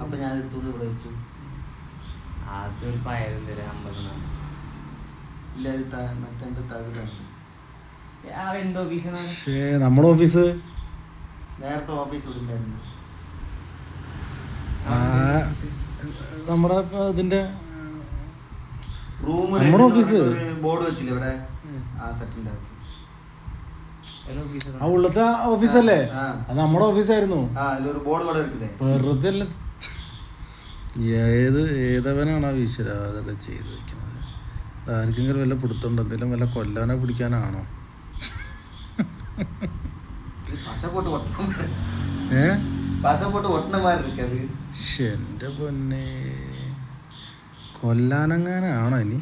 അപ്പൊ ഞാൻ എടുത്തുകൊണ്ട് ഇവിടെ വെച്ചു ആദ്യം ഒരു അമ്പതെന്നാണ് ഇല്ല ഇത് ത- മറ്റെന്ത് തകിടാണ് നമ്മുടെ ഓഫീസ് നേരത്തെ ഓഫീസ് ഉണ്ടായിരുന്നു നമ്മുടെ ഇപ്പൊ ഇതിന്റെ റൂം നമ്മുടെ ഓഫീസ്. ബോർഡ് വെച്ചില്ലേ ഇവിടെ. ആ സെറ്റിന്റെ ആ ഉള്ളത്തെ ഓഫീസല്ലേ. അത് നമ്മുടെ ഓഫീസായിരുന്നു ആ അതിലൊരു ബോർഡ് ഇവിടെ എടുക്കുന്നേ വെറുതെ ഏത് ഏതവനാണ് ആ ഈശ്വര അതൊക്കെ ചെയ്ത് വെക്കുന്നത്? ആർക്കെങ്കിലും വല്ല പിടുത്തുണ്ടോ എന്തെങ്കിലും വല്ല കൊല്ലാനോ പിടിക്കാനാണോ? എന്റെ പൊന്നെ. കൊല്ലാനങ്ങാനാണോ ഇനി?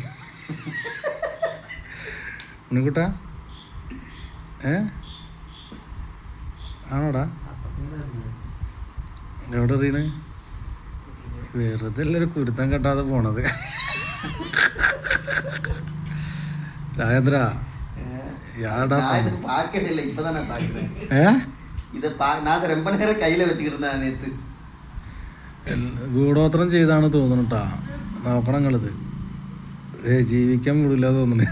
ഉണ്ണിക്കുട്ടാ? ഏ? ആണോടാ? എവിടെ എറിയണ് വെറുതെ എല്ലാവരും കുരുത്തം കെട്ടാതെ പോണത് രാജേന്ദ്ര யாடா நான் இது பார்க்கவே இல்லை இப்பதான் நான் பார்க்கிறேன் ഏ இதை பா நான் அதை ரொம்ப நேரம் கையில வச்சுக்கிட்டு இருந்தேன் நேத்து എൽ- ഗൂഢോത്രം ചെയ്താണ് തോന്നുന്നുട്ടാ നോക്കണം നിങ്ങളിത് ഏ ജീവിക്കാൻ വിടില്ല തോന്നുന്നു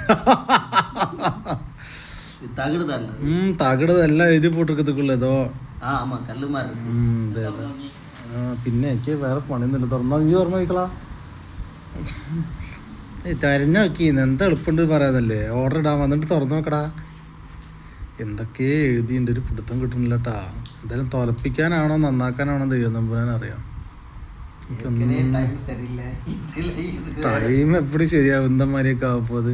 இது தகுடு தான் இல்ல ഉം തകിട് എല്ലാം എഴുതി പോട്ടിരിക്കത്തുക്കുള്ള ഏതോ ஆ ஆமா പിന്നെ എനിക്ക് വേറെ പണിയൊന്നുമില്ല. തുറന്നാ നീ തുറന്നു നോക്കിക്കളാ തരഞ്ഞു നോക്കി. എന്താ എളുപ്പമുണ്ട് പറയാതല്ലേ ഓർഡർ ഇടാൻ വന്നിട്ട് തുറന്നു നോക്കടാ. എന്തൊക്കെ എഴുതിയുണ്ട്. ഒരു പിടുത്തം കിട്ടുന്നില്ല കേട്ടാ എന്തായാലും തുലപ്പിക്കാനാണോ നന്നാക്കാനാണോ ദൈവം നമ്പുരാൻ അറിയാം. ടൈം എപ്പോഴും ശരിയാവും. എന്തമാരിയൊക്കെ ആവുമ്പോൾ അത്.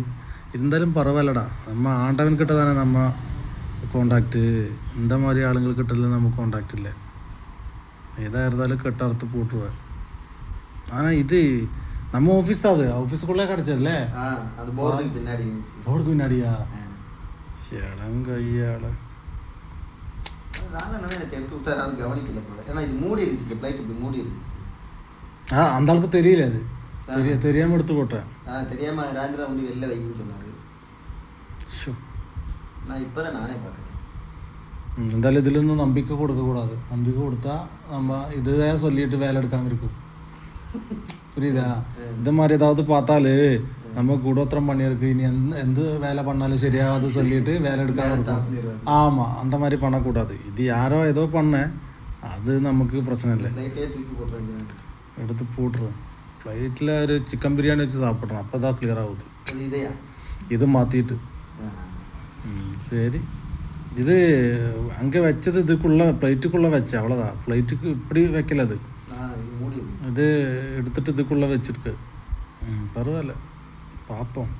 എന്തായാലും പറവല്ലടാ. നമ്മ ആണ്ടവൻ കിട്ടതാണ് നമ്മ കോണ്ടാക്ട് എന്താ മാതിരി ആളുകൾ കിട്ടില്ല നമുക്ക് കോണ്ടാക്ട് ഇല്ലേ? எதாக இருந்தாலும் கட் அறுத்து போட்டுருவேன் ஆனால் இது நம்ம ஆஃபீஸ் தான் அது ஆஃபீஸுக்குள்ளே கிடச்சிடல அது போர்டுக்கு பின்னாடி போர்டுக்கு பின்னாடியா சடங்க ஐயாட கவனிக்கல போல ஏன்னா இது மூடி இருந்துச்சு ஃப்ளைட் இப்படி மூடி இருந்துச்சு ஆ அந்த அளவுக்கு தெரியல அது தெரிய தெரியாமல் எடுத்து போட்டேன் ஆ தெரியாமல் ராஜிரா வந்து வெளில வைக்கின்னு சொன்னார் நான் இப்போ தான் நானே பார்க்குறேன் എന്തായാലും ഇതിലൊന്നും നമ്പിക്ക കൊടുക്കക്കൂടാതെ. നമ്പിക്ക കൊടുത്താൽ നമ്മ ഇതേ ചൊല്ലിയിട്ട് വേല എടുക്കാൻ ഇരിക്കും. புரியுதா இந்த மாதிரி ஏதாவது பார்த்தாலு நம்ம கூடோத்திரம் பண்ணியிருக்கு இனி எந்த எந்த வேலை பண்ணாலும் சரியாவது சொல்லிட்டு வேலை எடுக்காம இருக்கும் ஆமாம் அந்த மாதிரி பண்ணக்கூடாது இது யாரோ ஏதோ பண்ண அது நமக்கு பிரச்சனை இல்லை எடுத்து போட்டுருவேன் ஃப்ளைட்டில் ஒரு சிக்கன் பிரியாணி வச்சு சாப்பிட்றேன் அப்போ தான் கிளியர் ஆகுது இது மாற்றிட்டு ம் சரி இது அங்கே வச்சது இதுக்குள்ள ஃப்ளைட்டுக்குள்ளே வச்ச அவ்வளோதான் ஃப்ளைட்டுக்கு இப்படி வைக்கல அது இது எடுத்துட்டு இதுக்குள்ளே வச்சிருக்கு ம் பரவாயில்ல பார்ப்போம்